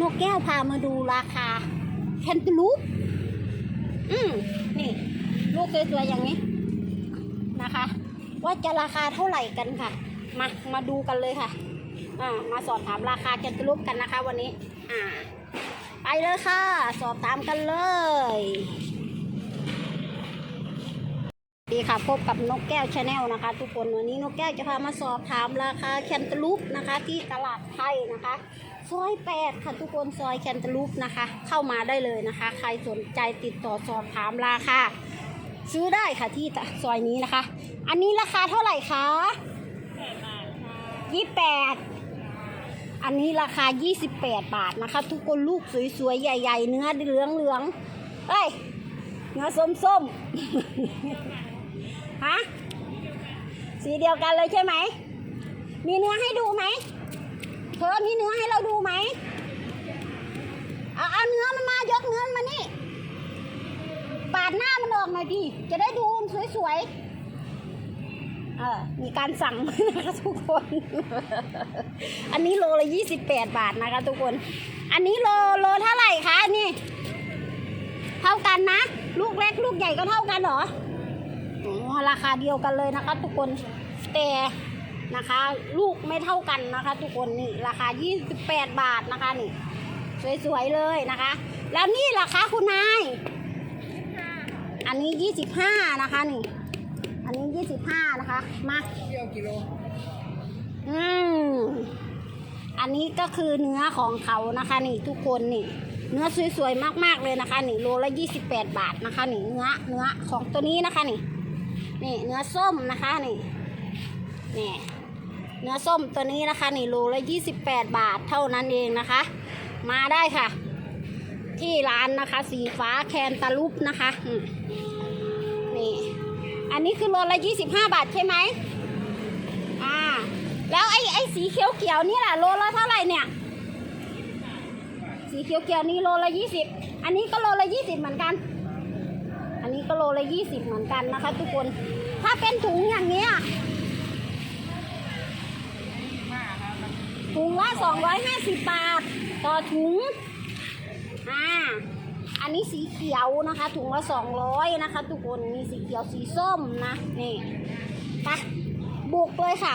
นกแก้วพามาดูราคา แคนตาลูปอืมนี่ ลูกสวยๆอย่างนี้นะคะ ว่าจะราคาเท่าไหร่กันค่ะ มามาดูกันเลยค่ะ อ่า มาสอบถามราคาแคนตาลูปกันนะคะ วันนี้ อ่า ไปเลยค่ะ สอบถามกันเลย ดีค่ะพบกับนกแก้วชาแนลนะคะ ทุกคนวันนี้นกแก้วจะพามาสอบถามราคาแคนตาลูปนะคะ ที่ตลาดไทยนะคะซอยแปดค่ะทุกคนซอยแคนตาลูปนะคะ เข้ามาได้เลยนะคะ ใครสนใจติดต่อสอบถามราคาซื้อได้ค่ะที่ซอยนี้นะคะ อันนี้ราคาเท่าไหร่คะยี่แปดอันนี้ราคา 28 บาทนะคะ ทุกคนลูกสวยๆ ใหญ่ ๆ เนื้อเหลืองๆเอ้ยเนื้อส้มๆ ฮะ สีเดียวกันเลยใช่ไหม มีเนื้อให้ดูไหม เธอมีเนื้อให้เราดูไหม เอาเอาเนื้อมันมายกเนื้อมันมานี่ ปาดหน้ามันออกหน่อยดิจะได้ดูสวยๆ เออ มีการสั่งนะคะทุกคน อันนี้โลละยี่สิบแปดบาทนะคะทุกคน อันนี้โลโลเท่าไหร่คะนี่ เท่ากันนะ ลูกเล็กลูกใหญ่ก็เท่ากันเหรอ ราคาเดียวกันเลยนะคะ ทุกคนแต่นะคะ ลูกไม่เท่ากันนะคะ ทุกคนนี่ราคา 28 บาทนะคะนี่สวยๆเลยนะคะ แล้วนี่ราคาคุณนายอันนี้ 25 นะคะนี่อันนี้ 25 นะคะ มาเที่ยวกิโลอืมอันนี้ก็คือเนื้อของเขานะคะนี่ทุกคนนี่เนื้อสวยๆมากๆเลยนะคะนี่โลละ 28 บาทนะคะนี่เนื้อเนื้อของตัวนี้นะคะนี่ นี่เนื้อส้มนะคะนี่นี่เนื้อส้มตัวนี้นะคะนี่โลละ28 บาทเท่านั้นเองนะคะ มาได้ค่ะ ที่ร้านนะคะ สีฟ้าแคนตาลูปนะคะนี่อันนี้คือโลละ25 บาทใช่ไหมอ่าแล้วไอ้ไอ้สีเขียวเขียวๆนี่แหละโลละเท่าไหร่เนี่ย สีเขียวเขียวๆนี่โลละ20 อันนี้ก็โลละ20เหมือนกัน ละยี่สิบเหมือนกันนะคะ ทุกคน ถ้าเป็นถุงอย่างเนี้ยถุงละสองร้อยห้าสิบบาท ต่อถุง อ่า อันนี้สีเขียวนะคะ ถุงละสองร้อยนะคะ ทุกคน มีสีเขียวสีส้มนะ นี่ไปบุกเลยค่ะ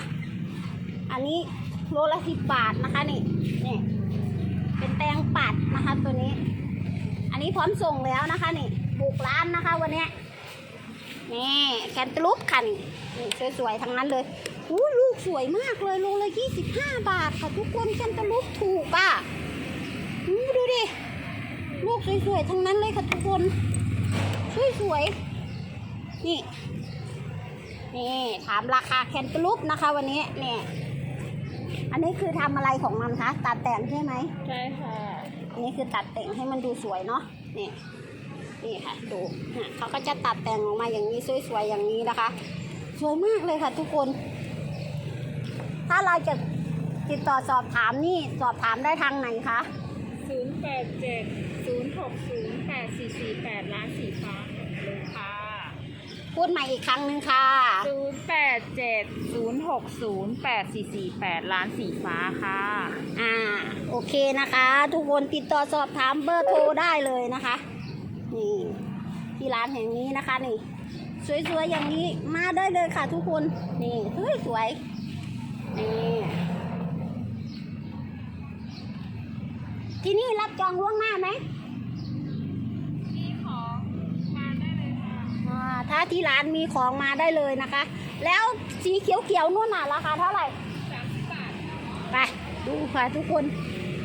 อันนี้โลละสิบบาทนะคะนี่ นี่ เป็นแตงปัดนะคะตัวนี้ อันนี้พร้อมส่งแล้วนะคะนี่ บุกร้านนะคะวันนี้ นี่แคนตาลูปค่ะนี่นี่สวยๆทั้งนั้นเลยอู้ลูกสวยมากเลยโลละยี่สิบห้าบาทค่ะทุกคนแคนตาลูปถูกอะอู้ดูดิลูกสวยๆทั้งนั้นเลยค่ะทุกคนสวยๆนี่นี่ถามราคาแคนตาลูปนะคะ วันนี้เนี่ยอันนี้คือทำอะไรของมันคะตัดแต่งใช่ไหมใช่ค่ะอันนี้คือตัดแต่งให้มันดูสวยเนาะนี่ นี่ค่ะดูเนี่ยเขาก็จะตัดแต่งออกมาอย่างนี้สวยๆอย่างนี้นะคะ สวยมากเลยค่ะทุกคน ถ้าเราจะติดต่อสอบถามนี่สอบถามได้ทางไหนคะศูนย์แปดเจ็ดศูนย์หกศูนย์แปดสี่สี่แปดล้านสีฟ้าเลยค่ะ พูดใหม่อีกครั้งหนึ่งค่ะศูนย์แปดเจ็ดศูนย์หกศูนย์แปดสี่สี่แปดล้านสีฟ้าค่ะ อ่า โอเคนะคะ ทุกคนติดต่อสอบถามเบอร์โทรได้เลยนะคะ นี่ที่ร้านแห่งนี้นะคะนี่ สวยๆอย่างนี้มาได้เลยค่ะทุกคนนี่สวยๆนี่ที่นี่รับจองล่วงหน้าไหมมีของมาได้เลยค่ะอ่าถ้าที่ร้านมีของมาได้เลยนะคะ แล้วสีเขียวๆนู่นน่ะราคาเท่าไหร่สามสิบบาทไปดูค่ะทุกคน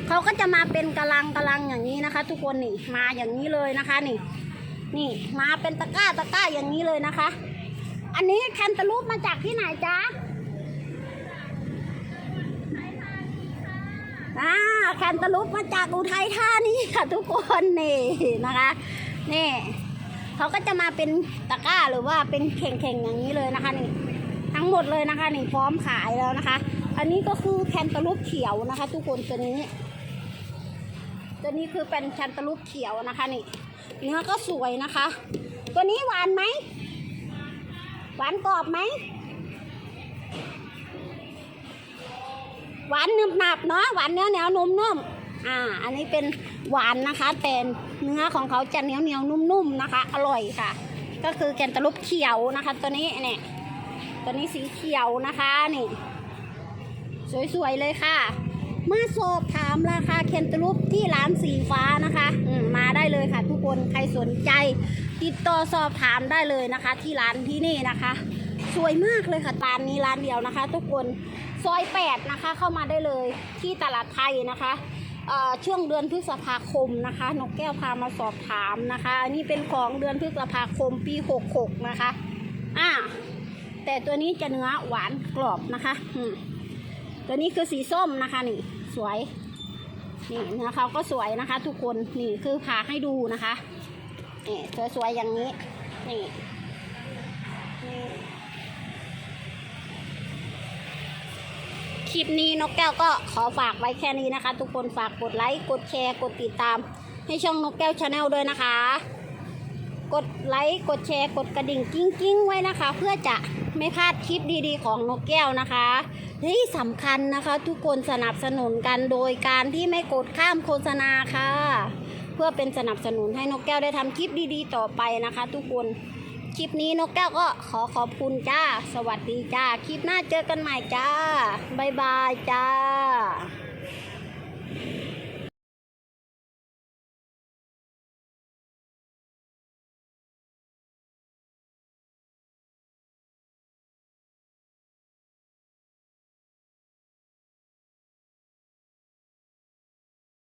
เขาก็จะมาเป็นกะลังกะลังอย่างนี้นะคะ ทุกคนนี่มาอย่างนี้เลยนะคะนี่ นี่มาเป็นตะกร้าตะกร้าอย่างนี้เลยนะคะ อันนี้แคนตาลูปมาจากที่ไหนจ๊ะอ่าแคนตาลูปมาจากอุทัยธานีค่ะทุกคนนี่นะคะนี่เขาก็จะมาเป็นตะกร้าหรือว่าเป็นเข่งๆอย่างนี้เลยนะคะนี่ทั้งหมดเลยนะคะนี่พร้อมขายแล้วนะคะ อันนี้ก็คือแคนตาลูปเขียวนะคะ ทุกคนตัวนี้ ตัวนี้คือเป็นแคนตาลูปเขียวนะคะนี่เนื้อก็สวยนะคะ ตัวนี้หวานไหมหวานกรอบไหมหวานหนึบหนับเนาะหวานเนื้อเหนียวนุ่มนุ่มอ่า อันนี้เป็นหวานนะคะแต่เนื้อของเขาจะเหนียวเหนียวๆนุ่มๆนะคะ อร่อยค่ะ ก็คือแกนตาลูปเขียวนะคะ ตัวนี้เนี่ยตัวนี้สีเขียวนะคะนี่ สวยๆเลยค่ะ มาสอบถามราคาเคนตาลูปที่ร้านสีฟ้านะคะมมาได้เลยค่ะ ทุกคนใครสนใจ ติดต่อสอบถามได้เลยนะคะ ที่ร้านที่นี่นะคะ สวยมากเลยค่ะร้านนี้ร้านเดียวนะคะ ทุกคนซอยแปดนะคะเข้ามาได้เลยที่ตลาดไทยนะคะช่วงเดือนพฤษภาคมนะคะนกแก้วพามาสอบถามนะคะอันนี้เป็นของเดือนพฤษภาคมปี 66 นะคะอ่าแต่ตัวนี้จะเนื้อหวานกรอบนะคะอืม ตัวนี้คือสีส้มนะคะนี่สวยนี่เนื้อเขาก็สวยนะคะ ทุกคนนี่คือพาให้ดูนะคะนี่สวยๆอย่างนี้นี่คลิปนี้นกแก้วก็ขอฝากไว้แค่นี้นะคะ ทุกคนฝากกดไลค์กดแชร์กดติดตาม ให้ช่องนกแก้วชาแนลด้วยนะคะ กดไลค์กดแชร์กดกระดิ่งกิ้งกิ้งๆไว้นะคะ เพื่อจะ ไม่พลาดคลิปดีๆ ของนกแก้วนะคะที่สำคัญนะคะทุกคนสนับสนุนกันโดยการที่ไม่กดข้ามโฆษณาค่ะ เพื่อเป็นสนับสนุนให้นกแก้วได้ทำคลิปดีๆ ต่อไปนะคะ ทุกคนคลิปนี้นกแก้วก็ขอขอบคุณจ้า สวัสดีจ้า คลิปหน้าเจอกันใหม่จ้า บ๊ายบายจ้า